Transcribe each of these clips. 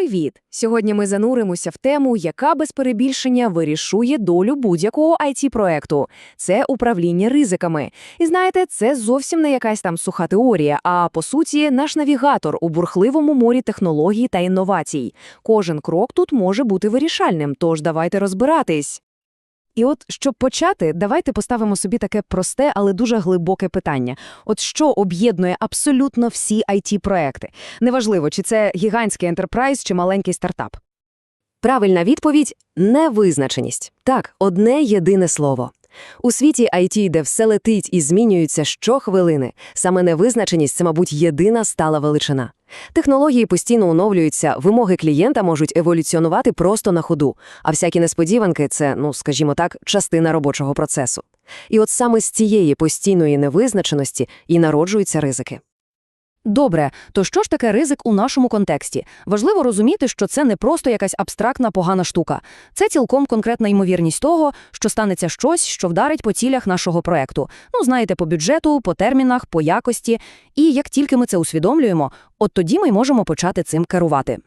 Привіт! Сьогодні ми зануримося в тему, яка без перебільшення вирішує долю будь-якого IT-проекту. Це управління ризиками. І знаєте, це зовсім не якась там суха теорія, а по суті наш навігатор у бурхливому морі технологій та інновацій. Кожен крок тут може бути вирішальним, тож давайте розбиратись. І от, щоб почати, давайте поставимо собі таке просте, але дуже глибоке питання. От що об'єднує абсолютно всі IT-проекти? Неважливо, чи це гігантський ентерпрайз, чи маленький стартап. Правильна відповідь – невизначеність. Так, одне єдине слово. У світі IT, де все летить і змінюється щохвилини, саме невизначеність – це, мабуть, єдина стала величина. Технології постійно оновлюються, вимоги клієнта можуть еволюціонувати просто на ходу, а всякі несподіванки – це, ну, скажімо так, частина робочого процесу. І от саме з цієї постійної невизначеності і народжуються ризики. Добре, то що ж таке ризик у нашому контексті? Важливо розуміти, що це не просто якась абстрактна погана штука. Це цілком конкретна ймовірність того, що станеться щось, що вдарить по цілях нашого проекту. Ну, знаєте, по бюджету, по термінах, по якості. І як тільки ми це усвідомлюємо, от тоді ми можемо почати цим керувати.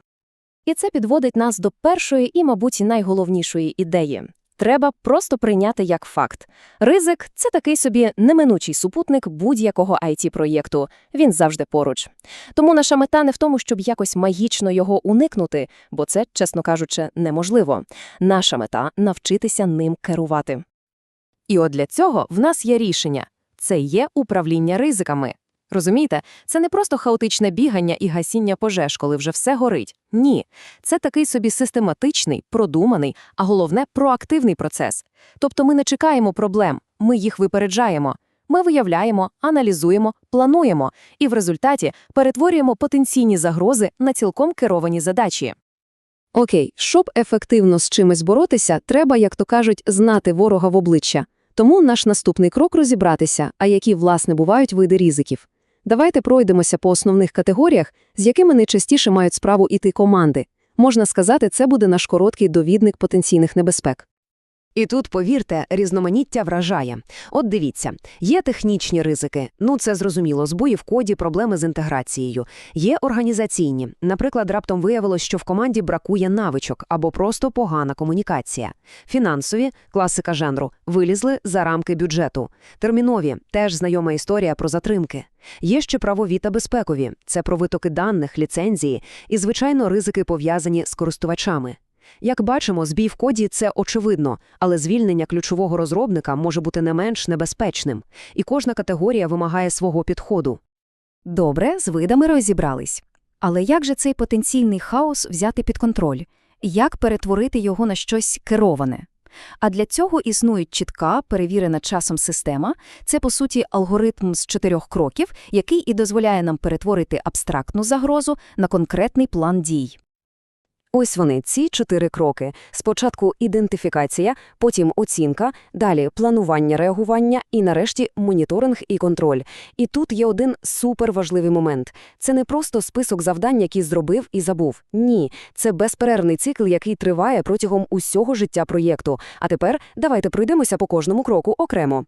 І це підводить нас до першої і, мабуть, найголовнішої ідеї. Треба просто прийняти як факт. Ризик – це такий собі неминучий супутник будь-якого IT-проєкту. Він завжди поруч. Тому наша мета не в тому, щоб якось магічно його уникнути, бо це, чесно кажучи, неможливо. Наша мета – навчитися ним керувати. І от для цього в нас є рішення. Це є управління ризиками. Розумієте, це не просто хаотичне бігання і гасіння пожеж, коли вже все горить. Ні, це такий собі систематичний, продуманий, а головне проактивний процес. Тобто ми не чекаємо проблем, ми їх випереджаємо. Ми виявляємо, аналізуємо, плануємо і в результаті перетворюємо потенційні загрози на цілком керовані задачі. Окей, щоб ефективно з чимось боротися, треба, як то кажуть, знати ворога в обличчя. Тому наш наступний крок розібратися, а які, власне, бувають види ризиків. Давайте пройдемося по основних категоріях, з якими найчастіше мають справу іти команди. Можна сказати, це буде наш короткий довідник потенційних небезпек. І тут, повірте, різноманіття вражає. От дивіться, є технічні ризики, ну це зрозуміло, збої в коді, проблеми з інтеграцією. Є організаційні. Наприклад, раптом виявилось, що в команді бракує навичок або просто погана комунікація. Фінансові, класика жанру, вилізли за рамки бюджету. Термінові, теж знайома історія про затримки. Є ще правові та безпекові, це про витоки даних, ліцензії і, звичайно, ризики пов'язані з користувачами. Як бачимо, збій в коді це очевидно, але звільнення ключового розробника може бути не менш небезпечним, і кожна категорія вимагає свого підходу. Добре, з видами розібрались. Але як же цей потенційний хаос взяти під контроль? Як перетворити його на щось кероване? А для цього існує чітка, перевірена часом система. Це, по суті, алгоритм з чотирьох кроків, який і дозволяє нам перетворити абстрактну загрозу на конкретний план дій. Ось вони, ці чотири кроки. Спочатку ідентифікація, потім оцінка, далі планування реагування і, нарешті, моніторинг і контроль. І тут є один суперважливий момент. Це не просто список завдань, які зробив і забув. Ні, це безперервний цикл, який триває протягом усього життя проєкту. А тепер давайте пройдемося по кожному кроку окремо.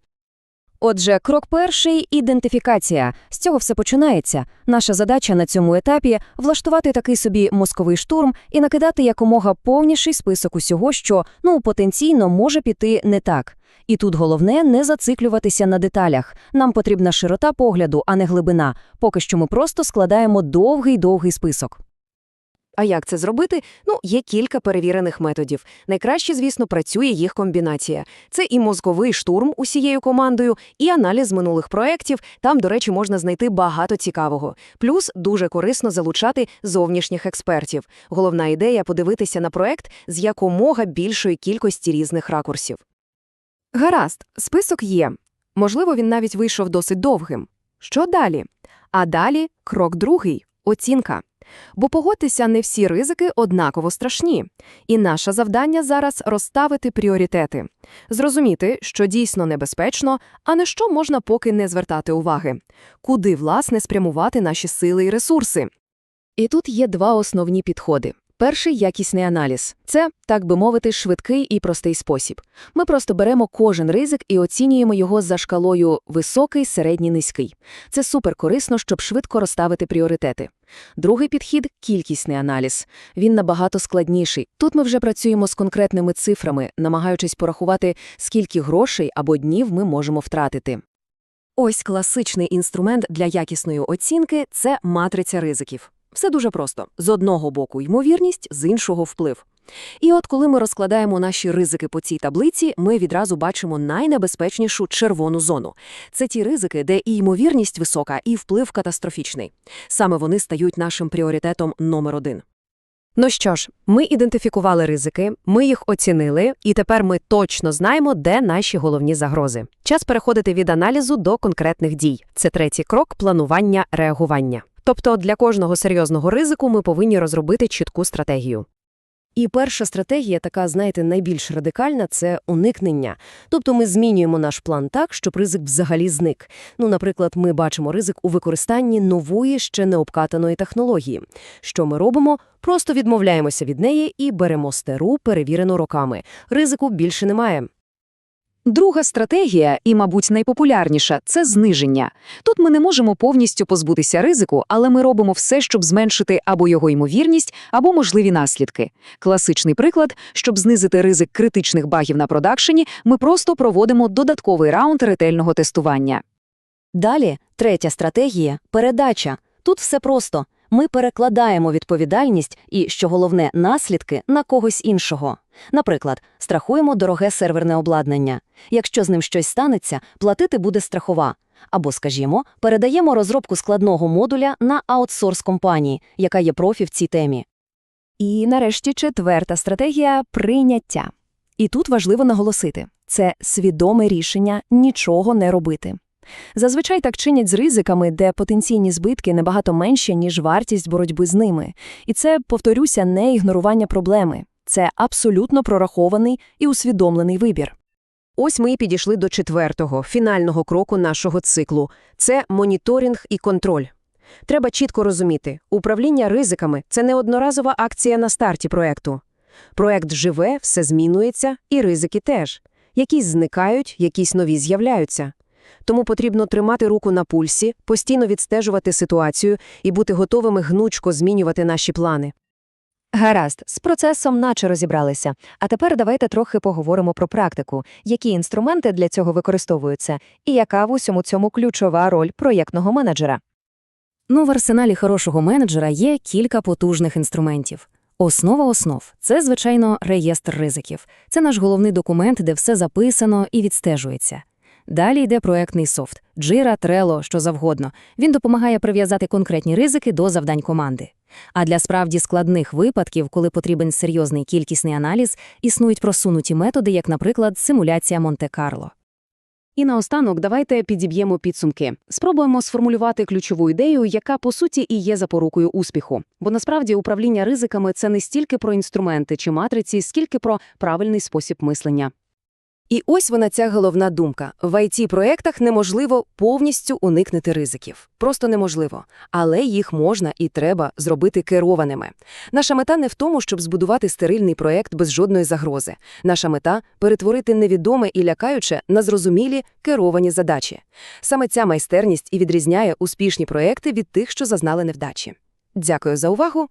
Отже, крок перший – ідентифікація. З цього все починається. Наша задача на цьому етапі – влаштувати такий собі мозковий штурм і накидати якомога повніший список усього, що, ну, потенційно може піти не так. І тут головне не зациклюватися на деталях. Нам потрібна широта погляду, а не глибина. Поки що ми просто складаємо довгий-довгий список. А як це зробити? Ну, є кілька перевірених методів. Найкраще, звісно, працює їх комбінація. Це і мозковий штурм усією командою, і аналіз минулих проєктів. Там, до речі, можна знайти багато цікавого. Плюс дуже корисно залучати зовнішніх експертів. Головна ідея подивитися на проєкт з якомога більшої кількості різних ракурсів. Гаразд, список є. Можливо, він навіть вийшов досить довгим. Що далі? А далі крок другий оцінка. Бо погодьтеся, не всі ризики однаково страшні. І наше завдання зараз розставити пріоритети, зрозуміти, що дійсно небезпечно, а на що можна поки не звертати уваги, куди, власне, спрямувати наші сили і ресурси. І тут є два основні підходи. Перший якісний аналіз це, так би мовити, швидкий і простий спосіб. Ми просто беремо кожен ризик і оцінюємо його за шкалою високий, середній, низький. Це суперкорисно, щоб швидко розставити пріоритети. Другий підхід – кількісний аналіз. Він набагато складніший. Тут ми вже працюємо з конкретними цифрами, намагаючись порахувати, скільки грошей або днів ми можемо втратити. Ось класичний інструмент для якісної оцінки – це матриця ризиків. Все дуже просто. З одного боку ймовірність, з іншого вплив. І от коли ми розкладаємо наші ризики по цій таблиці, ми відразу бачимо найнебезпечнішу червону зону. Це ті ризики, де і ймовірність висока, і вплив катастрофічний. Саме вони стають нашим пріоритетом номер один. Ну що ж, ми ідентифікували ризики, ми їх оцінили, і тепер ми точно знаємо, де наші головні загрози. Час переходити від аналізу до конкретних дій. Це третій крок планування реагування. Тобто для кожного серйозного ризику ми повинні розробити чітку стратегію. І перша стратегія, така, знаєте, найбільш радикальна – це уникнення. Тобто ми змінюємо наш план так, щоб ризик взагалі зник. Ну, наприклад, ми бачимо ризик у використанні нової, ще не обкатаної технології. Що ми робимо? Просто відмовляємося від неї і беремо стару, перевірену роками. Ризику більше немає. Друга стратегія, і, мабуть, найпопулярніша – це зниження. Тут ми не можемо повністю позбутися ризику, але ми робимо все, щоб зменшити або його ймовірність, або можливі наслідки. Класичний приклад – щоб знизити ризик критичних багів на продакшені, ми просто проводимо додатковий раунд ретельного тестування. Далі, третя стратегія – передача. Тут все просто. Ми перекладаємо відповідальність і, що головне, наслідки на когось іншого. Наприклад, страхуємо дороге серверне обладнання. Якщо з ним щось станеться, платити буде страхова. Або, скажімо, передаємо розробку складного модуля на аутсорс компанії, яка є профі в цій темі. І нарешті четверта стратегія – прийняття. І тут важливо наголосити – це свідоме рішення нічого не робити. Зазвичай так чинять з ризиками, де потенційні збитки набагато менші, ніж вартість боротьби з ними. І це, повторюся, не ігнорування проблеми. Це абсолютно прорахований і усвідомлений вибір. Ось ми і підійшли до четвертого, фінального кроку нашого циклу – це моніторинг і контроль. Треба чітко розуміти, управління ризиками – це не одноразова акція на старті проекту. Проект живе, все змінюється, і ризики теж. Якісь зникають, якісь нові з'являються. Тому потрібно тримати руку на пульсі, постійно відстежувати ситуацію і бути готовими гнучко змінювати наші плани. Гаразд, з процесом наче розібралися. А тепер давайте трохи поговоримо про практику, які інструменти для цього використовуються, і яка в усьому цьому ключова роль проєктного менеджера. Ну, в арсеналі хорошого менеджера є кілька потужних інструментів. Основа основ – це, звичайно, реєстр ризиків. Це наш головний документ, де все записано і відстежується. Далі йде проектний софт – Jira, Trello, що завгодно. Він допомагає прив'язати конкретні ризики до завдань команди. А для справді складних випадків, коли потрібен серйозний кількісний аналіз, існують просунуті методи, як, наприклад, симуляція Монте-Карло. І наостанок давайте підіб'ємо підсумки. Спробуємо сформулювати ключову ідею, яка, по суті, і є запорукою успіху. Бо насправді управління ризиками – це не стільки про інструменти чи матриці, скільки про правильний спосіб мислення. І ось вона ця головна думка. В IT-проєктах неможливо повністю уникнути ризиків. Просто неможливо. Але їх можна і треба зробити керованими. Наша мета не в тому, щоб збудувати стерильний проєкт без жодної загрози. Наша мета – перетворити невідоме і лякаюче на зрозумілі керовані задачі. Саме ця майстерність і відрізняє успішні проєкти від тих, що зазнали невдачі. Дякую за увагу.